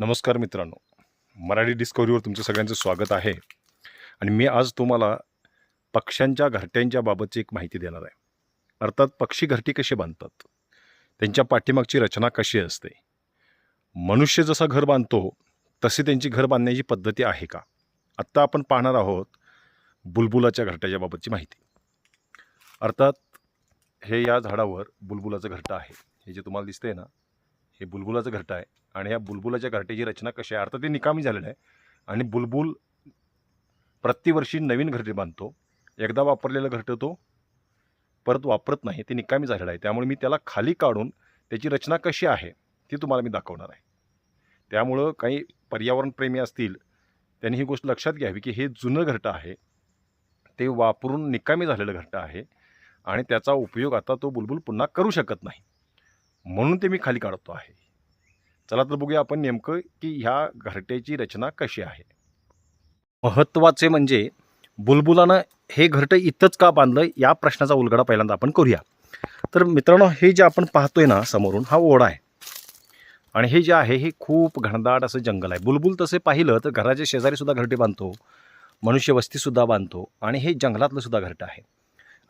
नमस्कार मित्रांनो. मराठी डिस्कवरीवर तुमचं सगळ्यांचं स्वागत आहे. आणि मी आज तुम्हाला पक्ष्यांच्या घरट्यांच्या बाबतची एक माहिती देणार आहे. अर्थात पक्षी घरटी कसे बांधतात? त्यांच्या पाठीमागची रचना कशी असते? मनुष्य जसा घर बांधतो तशी त्यांची घर बांधण्याची पद्धती आहे का? आत्ता आपण पाहणार आहोत बुलबुलाच्या घरट्याच्या बाबतची माहिती. अर्थात हे या झाडावर बुलबुलाचं घरटं आहे. हे जे तुम्हाला दिसतंय ना हे बुलबुलाचं घरटं आहे. आणि या बुलबुलाच्या घरट्याची रचना कशी आहे? अर्थात ते निकामी झालेलं आहे. आणि बुलबुल प्रतिवर्षी नवीन घरटे बांधतो. एकदा वापरलेलं घरटं तो परत वापरत नाही. ते निकामी झालेलं आहे. त्यामुळे मी त्याला खाली काढून त्याची रचना कशी आहे ती तुम्हाला मी दाखवणार आहे. त्यामुळं काही पर्यावरणप्रेमी असतील त्यांनी ही गोष्ट लक्षात घ्यावी की हे जुनं घरटं आहे. ते वापरून निकामी झालेलं घरटं आहे. आणि त्याचा उपयोग आता तो बुलबुल पुन्हा करू शकत नाही. म्हणून ते मी खाली काढतो आहे. चला तर बघूया आपण नेमकं की ह्या घरट्याची रचना कशी आहे. महत्त्वाचे म्हणजे बुलबुलानं हे घरटं इथंच का बांधलं या प्रश्नाचा उलगडा पहिल्यांदा आपण करूया. तर मित्रांनो हे जे आपण पाहतोय ना समोरून हा ओढा आहे. आणि हे जे आहे हे खूप घनदाट असं जंगल आहे. बुलबुल तसे पाहिलं तर घराच्या शेजारीसुद्धा घरटे बांधतो मनुष्य वस्तीसुद्धा बांधतो आणि हे जंगलातलंसुद्धा घरटं आहे.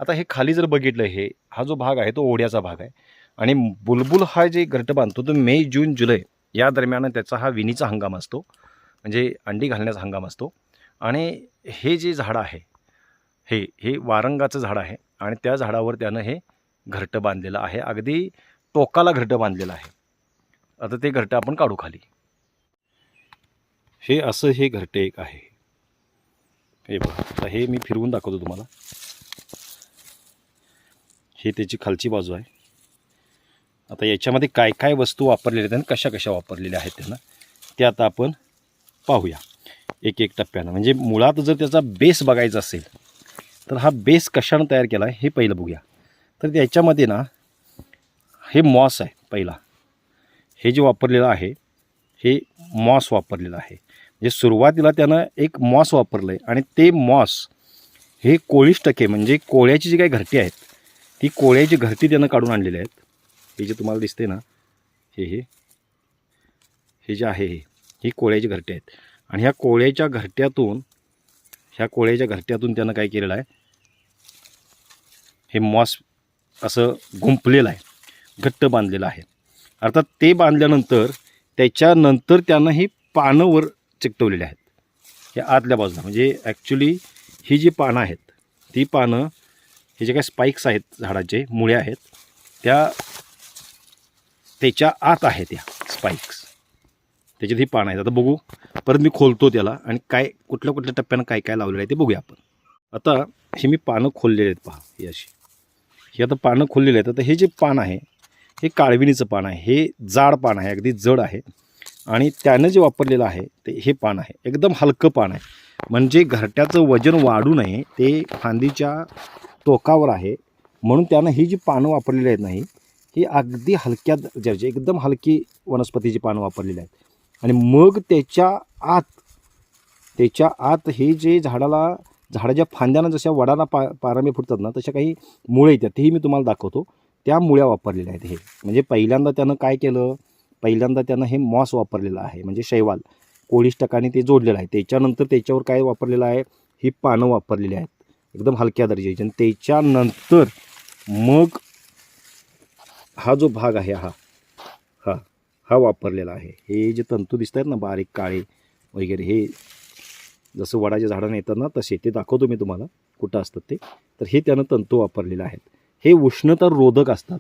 आता हे खाली जर बघितलं हे हा जो भाग आहे तो ओढ्याचा भाग आहे. आणि बुलबुल हा जे घरटं बांधतो तो मे जून जुलै या दरम्यान त्याचा हा विणीचा हंगाम असतो. म्हणजे अंडी घालण्याचा हंगाम असतो. आणि हे जे झाड आहे हे हे वारंगाचं झाड आहे आणि त्या झाडावर त्यानं हे घरटं बांधलेलं आहे. अगदी टोकाला घरटं बांधलेलं आहे. आता ते घरटं आपण काढू खाली. हे असं हे घरटं एक आहे. हे बघा आता हे मी फिरवून दाखवतो तुम्हाला. हे त्याची खालची बाजू आहे. आता याच्यामध्ये काय काय वस्तू वापरलेल्या आहेत आणि कशा कशा वापरलेल्या आहेत त्यांना ते आता आपण पाहूया. एक एक टप्प्यानं. म्हणजे मुळात जर त्याचा बेस बघायचा असेल तर हा बेस कशानं तयार केला आहे हे पहिलं बघूया. तर त्याच्यामध्ये ना हे मॉस आहे पहिला. हे जे वापरलेलं आहे हे मॉस वापरलेलं आहे. म्हणजे सुरुवातीला त्यानं एक मॉस वापरलं आहे आणि ते मॉस हे कोळीस टक्के म्हणजे कोळ्याची जी काही घरटी आहेत ती कोळ्याची घरटी त्यानं काढून आणलेली आहेत. हे जे तुम्हाला दिसते ना हे हे. हे जे आहे हे ही कोळ्याची घरटे आहेत. आणि ह्या कोळ्याच्या घरट्यातून ह्या कोळ्याच्या घरट्यातून त्यानं काय केलेलं आहे? हे मॉस असं गुंपलेलं आहे. घट्ट बांधलेलं आहे. अर्थात ते बांधल्यानंतर त्याच्यानंतर त्यानं ही पानं वर चिकटवलेली आहेत. या आतल्या बाजूला म्हणजे ॲक्च्युली ही जी पानं आहेत ती पानं हे जे काही स्पाईक्स आहेत झाडाचे मुळे आहेत त्या त्याच्या आत आहेत त्या स्पाईक्स त्याच्यात ही पानं आहेत. आता बघू. परत मी खोलतो त्याला आणि काय कुठल्या कुठल्या टप्प्यानं काय काय लावलेलं आहे ते बघूया आपण. आता हे मी पानं खोललेले आहेत पहा ही अशी. ही आता पानं खोललेली आहेत. आता हे जे पान आहे हे काळविणीचं पान आहे. हे जाड पान आहे अगदी जड आहे. आणि त्यानं जे वापरलेलं आहे ते हे पान आहे. एकदम हलकं पान आहे. म्हणजे घरट्याचं वजन वाढू नये ते फांदीच्या टोकावर आहे. म्हणून त्यानं ही जी पानं वापरलेली आहेत नाही ही अगदी हलक्या दर्जाची एकदम हलकी वनस्पतीची पानं वापरलेली आहेत. आणि मग त्याच्या आत त्याच्या आत हे जे झाडाला झाडाच्या फांद्यानं जशा वडाला पा पारंबे फुटतात ना तशा काही मुळे येतात तेही मी तुम्हाला दाखवतो. त्या मुळ्या वापरलेल्या आहेत हे. म्हणजे पहिल्यांदा त्यानं काय केलं? पहिल्यांदा त्यानं हे मॉस वापरलेलं आहे म्हणजे शैवाल. कोळीस टकाने ते जोडलेलं आहे. त्याच्यानंतर त्याच्यावर काय वापरलेलं आहे? ही पानं वापरलेली आहेत. एकदम हलक्या दर्जाची. आणि त्याच्यानंतर मग हा जो भाग आहे हा. हा हा वापरलेला आहे. हे जे तंतू दिसत आहेत ना बारीक काळे वगैरे हे जसं वडाच्या झाडानं येतात ना तसे. ते दाखवतो मी तुम्हाला कुठं असतात ते. तर हे त्यानं तंतू वापरलेले आहेत. हे उष्णता रोधक असतात.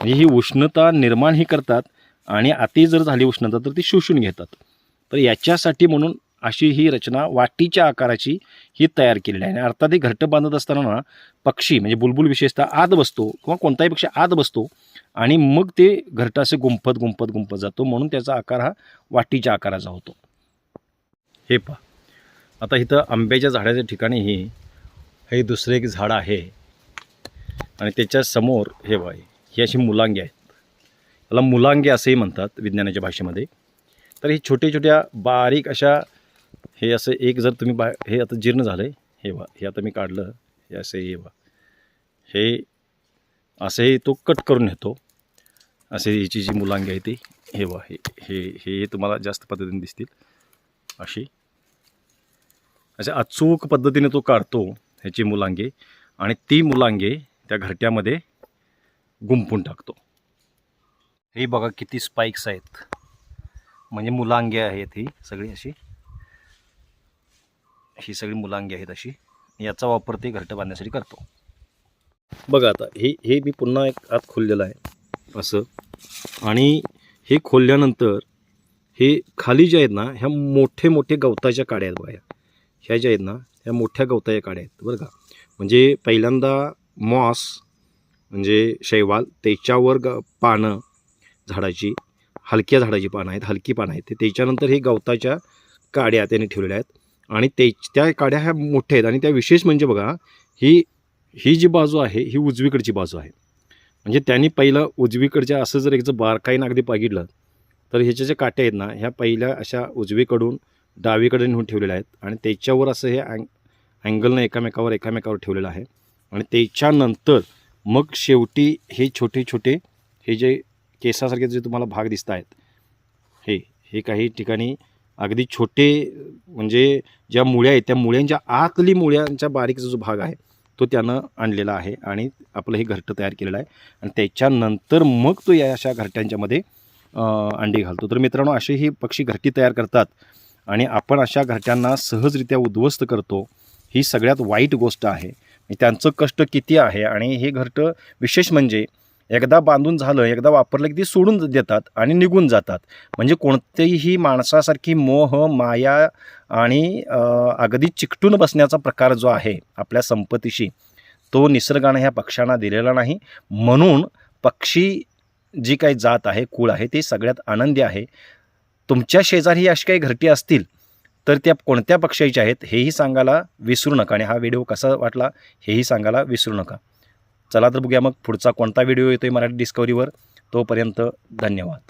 म्हणजे ही उष्णता निर्माण ही करतात आणि अति जर झाली उष्णता तर ती शोषून घेतात. तर याच्यासाठी म्हणून अशी ही रचना वाटीच्या आकाराची ही तयार केलेली आहे. आणि अर्थात हे घरटं बांधत असताना ना पक्षी म्हणजे बुलबुल विशेषतः आत बसतो किंवा कोणताही पक्षी आत बसतो आणि मग ते घरटं असे गुंफत गुंफत गुंफत जातो. म्हणून त्याचा आकार हा वाटीच्या आकाराचा होतो. हे पहा. आता इथं आंब्याच्या झाडाच्या ठिकाणी ही हे दुसरं एक झाड आहे. आणि त्याच्यासमोर हे बघा ही अशी मुलांगी आहेत. त्याला मुलांगी असेही म्हणतात विज्ञानाच्या भाषेमध्ये. तर हे छोट्या छोट्या बारीक अशा हे असं एक जर तुम्ही बा हे आता जीर्ण झालं आहे हे वा हे आता मी काढलं हे असं हे वा हे असे तो कट करून येतो असे याची जी मुलांगी आहे ती हे वा हे हे हे तुम्हाला जास्त पद्धतीने दिसतील. अशी. अशा अचूक पद्धतीने तो काढतो ह्याची मुलांगे आणि ती मुलांगे त्या घरट्यामध्ये गुंपून टाकतो. हे बघा किती स्पाइक्स आहेत. म्हणजे मुलांगे आहेत ही सगळी अशी. ही सगळी मुलांगी आहेत अशी. याचा वापर ते घरटं बांधण्यासाठी करतो. बघा आता हे हे मी पुन्हा एक आत खोललेलं आहे. असं. आणि हे खोलल्यानंतर हे खाली जे आहेत ना ह्या मोठे मोठे गवताच्या काड्या आहेत बघा ह्या. ज्या आहेत ना ह्या मोठ्या गवताच्या काड्या आहेत बरं का? म्हणजे पहिल्यांदा मॉस म्हणजे शैवाल त्याच्यावर ग पानं झाडाची हलक्या झाडाची पानं आहेत हलकी पानं आहेत. ते त्याच्यानंतर हे गवताच्या काड्या त्याने ठेवलेल्या आहेत. आणि ते त्या काड्या ह्या मोठ्या आहेत. आणि त्या विशेष म्हणजे बघा ही ही जी बाजू आहे ही उजवीकडची बाजू आहे. म्हणजे त्यांनी पहिलं उजवीकडच्या असं जर एक जर बारकाईनं अगदी बघितलं तर ह्याच्या ज्या काट्या आहेत ना ह्या पहिल्या अशा उजवीकडून डावीकडे नेऊन ठेवलेल्या आहेत. आणि त्याच्यावर असं हे अँग अँगलनं एकामेकावर एकामेकावर ठेवलेलं आहे. आणि त्याच्यानंतर मग शेवटी हे छोटे छोटे हे जे केसासारखे जे तुम्हाला भाग दिसत आहेत हे हे काही ठिकाणी अगदी छोटे म्हणजे ज्या मुळ्या आहेत त्या मुळ्यांच्या आतली मुळ्यांच्या बारीकचा जो भाग आहे तो त्यानं आणलेला आहे आणि आपलं हे घरटं तयार केलेलं आहे. आणि त्याच्यानंतर मग तो या अशा घरट्यांच्यामध्ये अंडी घालतो. तर मित्रांनो असे हे पक्षी घरटी तयार करतात आणि आपण अशा घरट्यांना सहजरित्या उद्ध्वस्त करतो ही सगळ्यात वाईट गोष्ट आहे. त्यांचं कष्ट किती आहे आणि हे घरटं विशेष म्हणजे एकदा बांधून झालं एकदा वापरलं की ती सोडून देतात आणि निघून जातात. म्हणजे कोणतेही माणसासारखी मोह माया आणि अगदी चिकटून बसण्याचा प्रकार जो आहे आपल्या संपत्तीशी तो निसर्गानं ह्या पक्ष्यांना दिलेला नाही. म्हणून पक्षी जी काही जात आहे कुळ आहे ते सगळ्यात आनंदी आहे. तुमच्या शेजारी अशी काही घरटी असतील तर त्या कोणत्या पक्ष्याच्या आहेत हेही सांगायला विसरू नका. आणि हा व्हिडिओ कसा वाटला हेही सांगायला विसरू नका. चला तर बघूया मग पुढचा कोणता व्हिडिओ येतो आहे मराठी डिस्कवरीवर तोपर्यंत धन्यवाद.